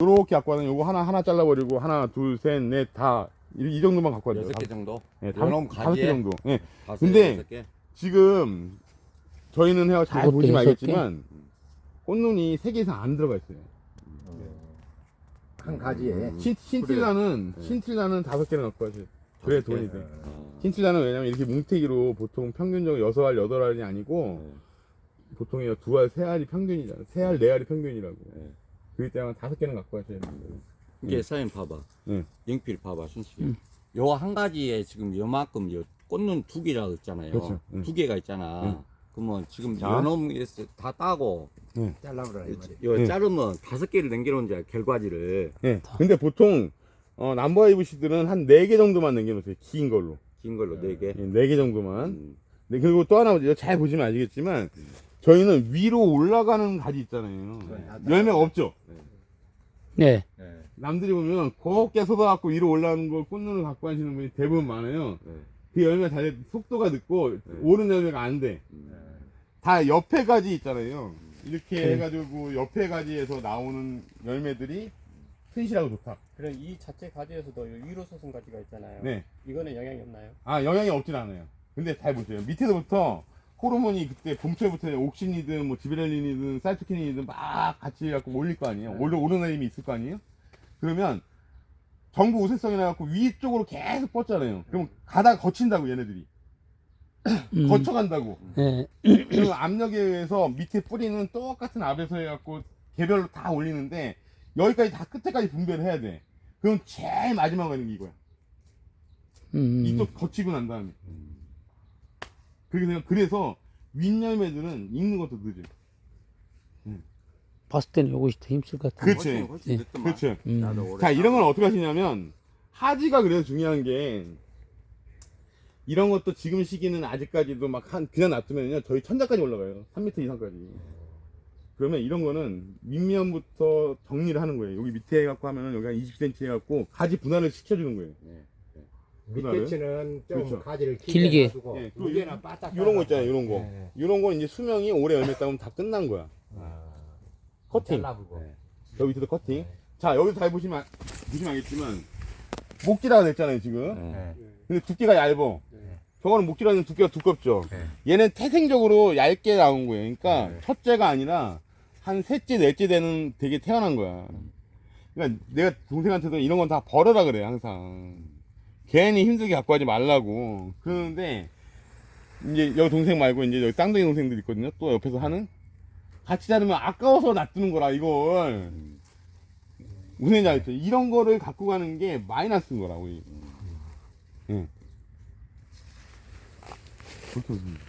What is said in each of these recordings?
요렇게 갖고 와는 요거 하나 하나 잘라버리고 하나 둘 셋 넷 다 이 정도만 갖고 와요. 여섯 개 정도. 네, 요놈 다섯 개 가지에 정도. 예. 다섯 근데 여섯 개. 지금 저희는 해가 잘 그것도 보시면 여섯 알겠지만 꽃눈이 세 개 이상 안 들어가 있어요. 한 가지에 신, 신틸라는 신틸라는 다섯 개를 갖고 와야지. 그래 다섯 개. 돈이 돼. 어. 신틸라는 왜냐면 이렇게 뭉태기로 보통 평균적으로 여섯 알 여덟 알이 아니고 보통 두 알, 세 알이 평균이잖아. 세 알, 네 알이 평균이라고. 네. 그렇기 때문에 다섯 개는 갖고 가셔야 돼요. 이게 사인 봐봐. 응. 영필 봐봐, 순씨. 응. 요한 가지에 지금 요만큼 요 꽃눈 두 개라고 있잖아요. 그렇죠. 응. 두 개가 있잖아. 응. 그러면 지금 자. 요놈에서 다 따고 잘라버려 이 말이야. 요 응. 자르면 다섯 개를 남겨놓은 자 결과지를 예. 근데 보통 어, 남바 이브시들은 한 네 개 정도만 남겨놓으세요. 긴 걸로. 긴 걸로 네 개. 네 개 정도만. 음. 네, 그리고 또 하나 잘 보시면 아시겠지만 저희는 위로 올라가는 가지 있잖아요. 열매가 없죠. 네. 남들이 보면 곱게 쏟아갖고 위로 올라오는 거 꽃눈을 갖고 하시는 분이 대부분 많아요. 네. 그 열매가 잘 속도가 늦고 오른 열매가 안 돼. 음. 다 옆에 가지 있잖아요. 이렇게 네. 해가지고 옆에 가지에서 나오는 열매들이 튼실하고 좋다. 그럼 이 자체 가지에서도 이 위로 솟은 가지가 있잖아요. 네. 이거는 영향이 없나요? 아 영향이 없진 않아요. 근데 잘 보세요. 밑에서부터 호르몬이 그때 봄철부터 옥신이든 뭐 지베렐린이든 사이토키닌이든 막 같이 해갖고 올릴 거 아니에요. 올려 오르는 힘이 있을 거 아니에요. 그러면 전구 우세성이 나갖고 위쪽으로 계속 뻗잖아요. 그럼 가다가 거친다고 얘네들이 음. 거쳐간다고. 네. 그리고 압력에 의해서 밑에 뿌리는 똑같은 압에서 해갖고 개별로 다 올리는데 여기까지 다 끝에까지 분배를 해야 돼. 그럼 제일 마지막에 있는 게 이거야. 음. 이쪽 거치고 난 다음에. 그렇게 되면 그래서 윗열매들은 익는 것도 늦어요. 봤을 때는 요것이 더 힘쓸 것 같아요. 그렇지. 훨씬, 훨씬 네. 늦더만. 그렇죠. 음. 나도 자, 이런 건 어떻게 하시냐면, 하지가 그래서 중요한 게, 이런 것도 지금 시기는 아직까지도 막 한, 그냥 놔두면요, 저희 천장까지 올라가요. 3m 이상까지. 그러면 이런 거는 밑면부터 정리를 하는 거예요. 여기 밑에 해갖고 하면은 여기 한 20cm 해갖고 가지 분할을 시켜주는 거예요. 밑에 치는 좀 그렇죠. 가지를 길게. 길게 놔두고 예, 그리고 무게나 바짝 이런 거 있잖아요, 이런 거. 네. 이런 건 이제 수명이 오래 열매 따면 다 끝난 거야. 아, 커팅. 잘라보고 네. 여기 밑에도 커팅. 자, 여기서 잘 보시면, 보시면 알겠지만, 목지라가 됐잖아요, 지금. 네. 근데 두께가 얇어. 네. 저거는 목지라는 두께가 두껍죠. 네. 얘는 태생적으로 얇게 나온 거예요. 그러니까 네. 첫째가 아니라 한 셋째, 넷째 되는 되게 태어난 거야. 그러니까 내가 동생한테도 이런 건 다 버려라 그래, 항상. 괜히 힘들게 갖고 하지 말라고. 그러는데, 이제 여기 동생 말고 이제 여기 쌍둥이 동생들 있거든요. 또 옆에서 하는? 같이 자르면 아까워서 놔두는 거라, 이걸. 무슨 알겠죠? 이런 거를 갖고 가는 게 마이너스인 거라고. 이. 응.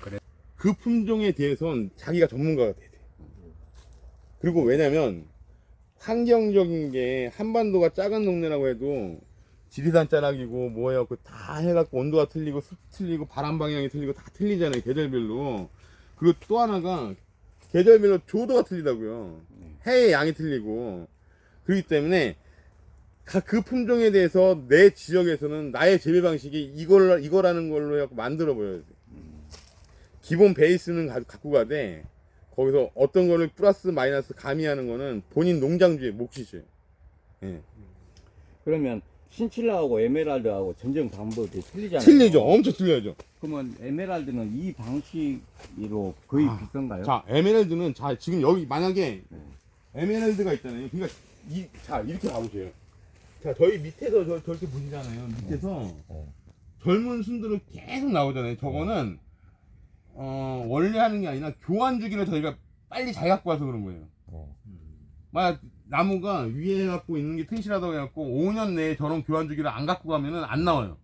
그래. 그 품종에 대해서는 자기가 전문가가 돼야 돼. 그리고 왜냐면, 환경적인 게 한반도가 작은 동네라고 해도 지리산 자락이고 뭐 해갖고 다 해갖고 온도가 틀리고 습 틀리고 바람 방향이 틀리고 다 틀리잖아요 계절별로. 그리고 또 하나가 계절별로 조도가 틀리다고요. 해의 양이 틀리고. 그렇기 때문에 각 그 품종에 대해서 내 지역에서는 나의 재배 방식이 이걸 이거라는 걸로 해갖고 만들어 보여야 돼 기본 베이스는 가- 갖고 가되 거기서 어떤 거를 플러스 마이너스 가미하는 거는 본인 농장주의 몫이죠 예. 그러면 신칠라하고 에메랄드하고 전쟁 방법이 틀리잖아요. 틀리죠 엄청 틀려죠 그러면 에메랄드는 이 방식으로 거의 아, 비슷한가요? 자, 에메랄드는 자 지금 여기 만약에 네. 에메랄드가 있잖아요. 그러니까 이 자 이렇게 봐보세요. 자 저희 밑에서 저, 저렇게 보시잖아요. 밑에서 네. 젊은 순들은 계속 나오잖아요. 저거는 어 원래 하는 게 아니라 교환 주기를 저희가 빨리 잘 갖고 와서 그런 거예요. 네. 만약 나무가 위에 갖고 있는 게 튼실하다고 해갖고 5년 내에 저런 교환 주기를 안 갖고 가면은 안 나와요.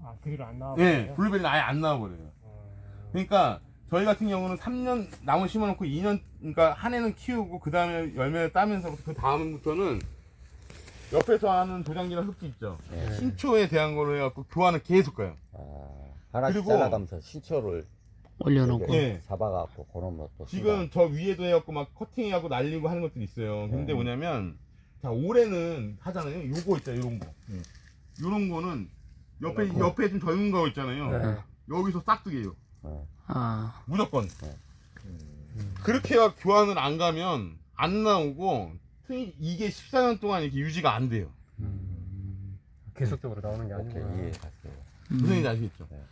아, 그 뒤로 안 나와. 예, 블루베리는 아예 안 나와버려요. 그러니까 저희 같은 경우는 3년 나무 심어놓고 2년 그러니까 한 해는 키우고 그 다음에 열매를 따면서부터 그 다음부터는 옆에서 하는 도장지랑 흡지 있죠. 네. 신초에 대한 걸로 해갖고 교환을 계속 가요. 아, 하나씩 그리고- 잘라가면서 신초를 올려놓고. 이렇게 예. 잡아갖고 그런 것도 지금 저 위에도 해갖고 막 커팅해갖고 날리고 하는 것들이 있어요. 근데 네. 뭐냐면 자 올해는 하잖아요. 요거 있죠, 요런 거. 요런 거는 옆에 옆에 좀 젊은 거 있잖아요. 네. 여기서 싹두개요. 아, 무조건. 네. 그렇게 교환을 안 가면 안 나오고 튼 이게 14년 동안 이렇게 유지가 안 돼요. 계속적으로 나오는 게 아니구나. 이해했어요. 무슨 얘기인지 아시겠죠? 네.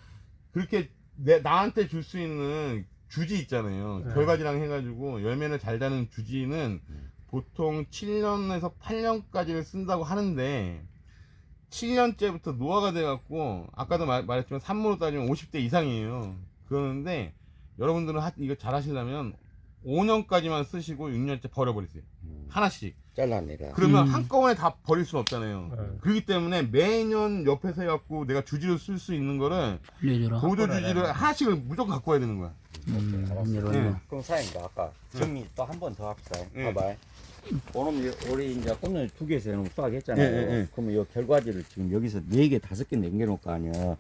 그렇게 내, 나한테 줄 수 있는 주지 있잖아요. 네. 결과지랑 해가지고 열매를 잘 다는 주지는 보통 7년에서 8년까지를 쓴다고 하는데 7년째부터 노화가 돼갖고 아까도 말, 말했지만 산모로 따지면 50대 이상이에요. 그러는데 여러분들은 하- 이거 잘 하시려면 5년까지만 쓰시고 6년째 버려버리세요. 하나씩. 잘라내라. 그러면 음. 한꺼번에 다 버릴 수는 없잖아요. 네. 그렇기 때문에 매년 옆에서 해갖고 내가 주지로 쓸수 있는 거를. 보조 주지를 하나씩을 무조건 갖고 와야 되는 거야. 음, 이런 네. 거. 그럼 사장님 아까 정리 또 한 번 더 합시다. 네. 봐봐. 오늘 이- 우리 이제 꽃을 두 개에서 해놓으면 수확 했잖아요. 네, 네, 네. 그러면 이 결과지를 지금 여기서 네 개, 다섯 개 남겨놓을 거 아니야. 자,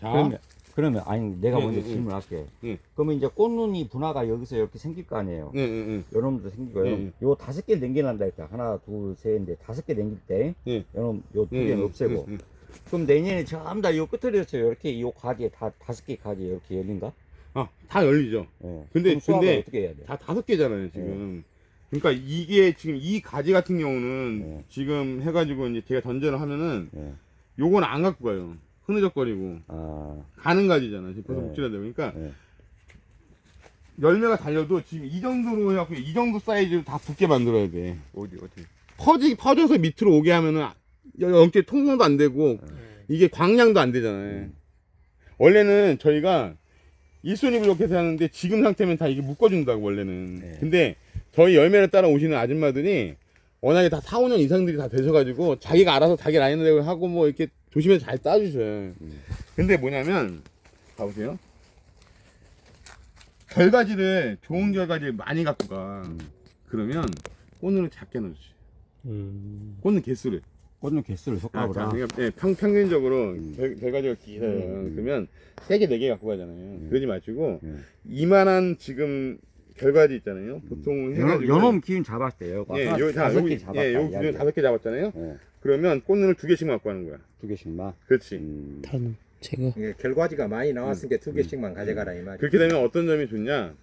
그러면 그러면 아니 내가 네, 먼저 네, 질문할게. 네. 그러면 이제 꽃눈이 분화가 여기서 이렇게 생길 거 아니에요. 네, 네, 네. 요놈도 생기고 네, 요놈 요 다섯 개 남겨난다 했다. 하나, 둘, 셋인데 다섯 개 남길 때 네. 요놈 요두 네, 개는 네, 없애고. 네, 네. 그럼 내년에 전부 다요 끝에서 이렇게 요 가지에 다 다섯 개 가지에 이렇게 열린가? 아, 다 열리죠. 예. 근데- 근데 어떻게 해야 돼? 다 다섯 개잖아요, 지금. 그러니까 이게 지금 이 가지 같은 경우는 네. 지금 해가지고 이제 제가 전제를 하면은 예. 요건 안 갖고 가요. 흐느적거리고. 아, 가는 가지잖아. 지금 벌써 네. 목질해야 되고. 그러니까 예. 열매가 달려도 지금 이 정도로 해갖고 이 정도 사이즈로 다 붙게 만들어야 돼. 어디 어디? 퍼지, 퍼져서 밑으로 오게 하면은 영재 통성도 안 되고 네. 이게 광량도 안 되잖아요. 음. 원래는 저희가 일손이 부족해서 하는데 지금 상태면 다 이게 묶어준다고 원래는. 네. 근데 저희 열매를 따라 오시는 아줌마들이 워낙에 다 4, 5년 이상들이 다 되셔가지고 자기가 알아서 자기 라인을 하고 뭐 이렇게 조심해서 잘 따주셔요. 음. 근데 뭐냐면 봐보세요. 결과지를 좋은 결과지를 많이 갖고 가. 음. 그러면 꽃을 작게 넣어주지. 음. 꽃는 개수를. 꽃눈 개수를 아, 섞어보라. 자, 그러니까 예, 평, 평균적으로 음. 결, 결과적으로 기세요. 음, 음. 그러면 세 개, 네 개 갖고 가잖아요. 그러지 마시고 음. 이만한 지금 결과지 있잖아요. 보통 해가지고 요놈 기운 잡았대요. 예, 아까 요, 자, 다섯 여기, 개 잡았다. 예, 요. 기준 다섯 개 잡았잖아요. 예, 그러면 꽃눈을 두 개씩 갖고 가는 거야. 두 개씩만. 그렇지. 음. 다른 제거. 이게 결과지가 많이 나왔으니까 두 개씩만 가져가라 이 말이. 그렇게 되면 어떤 점이 좋냐?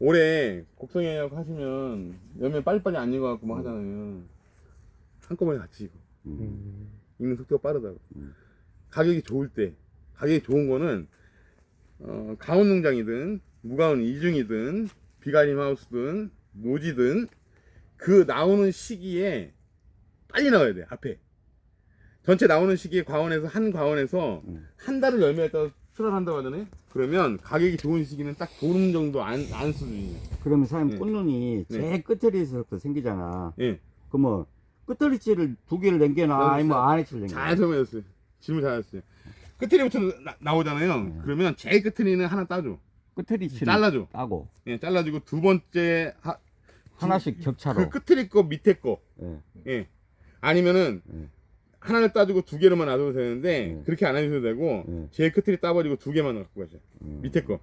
올해 곡성예약 하시면 열매 빨리빨리 안 익어갖고 막 하잖아요. 한꺼번에 같이 익어. 음. 음. 익는 속도가 빠르다고. 음. 가격이 좋을 때, 가격이 좋은 거는, 어, 가온 농장이든, 무가온 이중이든, 비가림 하우스든, 노지든, 그 나오는 시기에 빨리 나와야 돼, 앞에. 전체 나오는 시기에 과원에서, 한 과원에서 음. 한 달을 열매에 따라 출하한다고 하잖아요? 그러면 가격이 좋은 시기는 딱 보름 정도 안, 안 수준이에요. 그러면 사장님 네. 꽃눈이 네. 제일 끝에서부터 생기잖아. 예. 그러면 끝덜이치를 두 개를 남겨놔 아니면 안에 치를 남겨놔. 잘 설명했어요. 질문 잘했어요. 끝에부터 나, 오잖아요 음. 그러면 제일 끝에는 하나 따줘. 끝덜이치를 잘라줘. 따고 예, 잘라주고 두 번째 하, 하나씩 격차로. 그 끝에 거 밑에 거. 예. 예. 아니면은 음. 하나를 따주고 두 개로만 놔둬도 되는데 음. 그렇게 안 해주셔도 되고 음. 제일 끝에 따버리고 두 개만 갖고 가죠. 음. 밑에 거.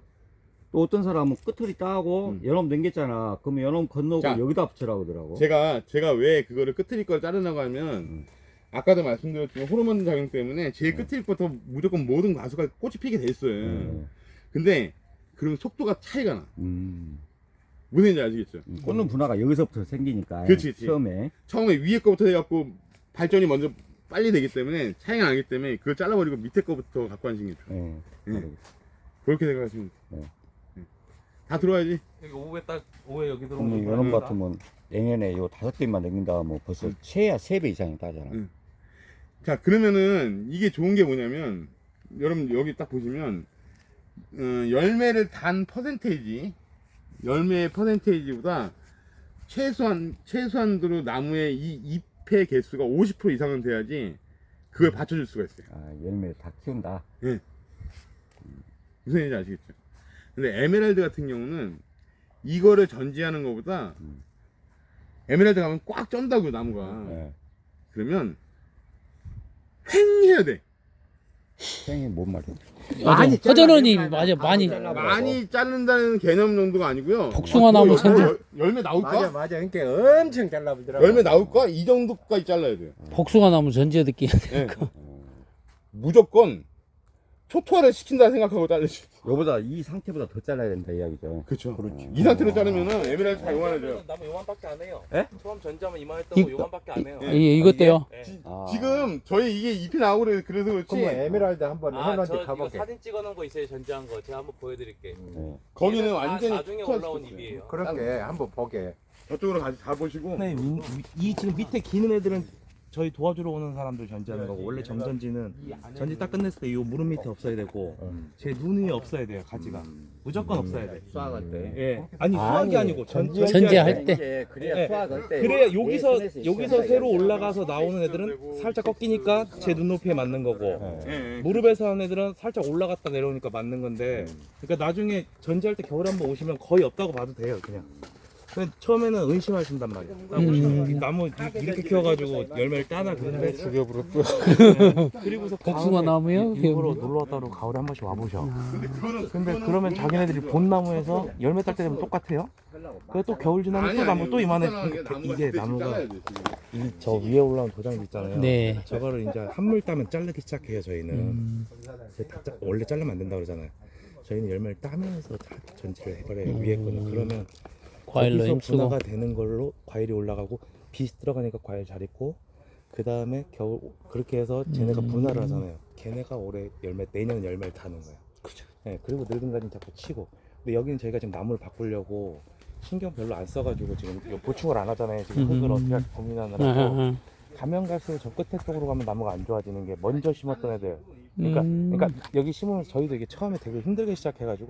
또 어떤 사람은 끝털이 따고 음. 연놈 남겼잖아. 그러면 연놈 건너고 자, 여기다 붙이라고 하더라고. 제가 제가 왜 그거를 끝에 걸 자르려고 하면 음. 아까도 말씀드렸지만 호르몬 작용 때문에 제일 음. 끝에 거부터 무조건 모든 과수가 꽃이 피게 돼 있어요. 음. 근데 그러면 속도가 차이가 나. 음. 무슨 얘기인지 아시겠죠? 음. 꽃눈 분화가 여기서부터 생기니까. 그치, 그치. 처음에. 처음에 위에 거부터 해갖고 발전이 먼저 빨리 되기 때문에 차이가 나기 때문에 그걸 잘라버리고 밑에 거부터 갖고 앉으신 게 좋아요. 예. 예. 그렇게 생각하시면 돼요. 네. 예. 다 들어와야지. 여기 오후에 딱 오후에 여기 들어오면 연놈 같으면 내년에 요 다섯 개만 남긴다 하면 벌써 최야 세 배 이상이 따잖아. 음. 자 그러면은 이게 좋은 게 뭐냐면 여러분 여기 딱 보시면 어, 열매를 단 퍼센테이지 열매의 퍼센테이지보다 최소한 최소한으로 나무의 이 잎의 개수가 50% 이상은 돼야지 그걸 받쳐줄 수가 있어요. 아, 열매 다 키운다. 무슨 얘기인지 아시겠죠? 근데 에메랄드 같은 경우는 이거를 전지하는 것보다 음. 에메랄드 가면 꽉 쩐다고 나무가 예. 그러면 횡 해야 돼 생이 뭔 말이야? 맞아. 많이 허전원이 맞아 많이. 많이 자른다는 개념 정도가 아니고요 복숭아 나무 어, 열- 열매 나올까? 맞아 맞아. 그러니까 엄청 잘라보더라고. 열매 나올까? 이 정도까지 잘라야 돼요 복숭아 나무 전지어 듣기. 예. 무조건 초토화를 시킨다 생각하고 자르시. 요보다 이 상태보다 더 잘라야 된다 이야기죠. 그렇죠. 이 상태로 자르면은 에메랄드 다 요만해져요. 나무 요만밖에 안 해요. 에? 처음 전지하면 이만했다고 이- 요만밖에 안 해요. 이 이것 때요. 예. 아. 지금 저희 이게 잎이 나오고 그래- 그래서 그렇지. 그럼 뭐 에메랄드 한번 아, 저 이거 가볼게. 사진 찍어놓은 거 있어요. 전지한 거. 제가 한번 보여드릴게. 네. 거기는 얘는 다 완전히 나중에 초토화 올라온 시켰어요. 잎이에요. 그렇게 한번 보게. 저쪽으로 같이 다 보시고. 네, 이 지금 밑에 기는 애들은 저희 도와주러 오는 사람들 전지하는 거고 원래 정전지는 전지 딱 끝냈을 때 이 무릎 밑에 없어야 되고 제 눈 위에 없어야 돼요 가지가. 무조건 없어야 돼. 수학할 때. 예, 아니 수학이 아니 고 전, 전지- 전지할 때. 이제 그래야 예. 수학할 때. 그래야 여기서 네, 여기서 새로 올라가서 나오는 애들은 살짝 꺾이니까 제 눈높이에 맞는 거고 예, 예. 무릎에서 하는 애들은 살짝 올라갔다 내려오니까 맞는 건데 그러니까 나중에 전지할 때 겨울에 한번 오시면 거의 없다고 봐도 돼요 그냥 처음에는 의심하신단 말이야 음. 이 나무 이- 이렇게 키워가지고 열매를 따나 그런데 그리고서 복숭아 나무요? 일부러 놀러 왔다고 가을에 한 번씩 와보셔. 근데 그거는 근데 그러면 그거는 자기네들이 본 나무에서 열매 딸 때 되면 똑같아요? 그래 또 겨울 지나면 또 나무 또 이만해. 그러니까 이게 나무가. 이 저 위에 올라온 도장도 있잖아요. 네. 저거를 이제 한물 따면 자르기 시작해요 저희는. 음. 다 짜- 원래 자르면 안 된다 그러잖아요. 저희는 열매를 따면서 다 전지를 해버려요. 음. 위에 거는. 그러면 과일로 거기서 힘쓰고. 분화가 되는 걸로 과일이 올라가고 빛이 들어가니까 과일 잘 있고 그 다음에 겨울 그렇게 해서 쟤네가 음. 분화를 하잖아요 걔네가 올해 열매 내년 열매를 타는 거예요 그죠. 네, 그리고 늙은 가지는 자꾸 치고 근데 여기는 저희가 지금 나무를 바꾸려고 신경 별로 안 써가지고 지금 이거 보충을 안 하잖아요 지금 흙을 음. 어떻게 할지 고민하느라고 아하하. 가면 갈수록 저 끝에 쪽으로 가면 나무가 안 좋아지는 게 먼저 심었던 애들 그러니까 음. 그러니까 여기 심으면서 저희도 이게 처음에 되게 힘들게 시작해가지고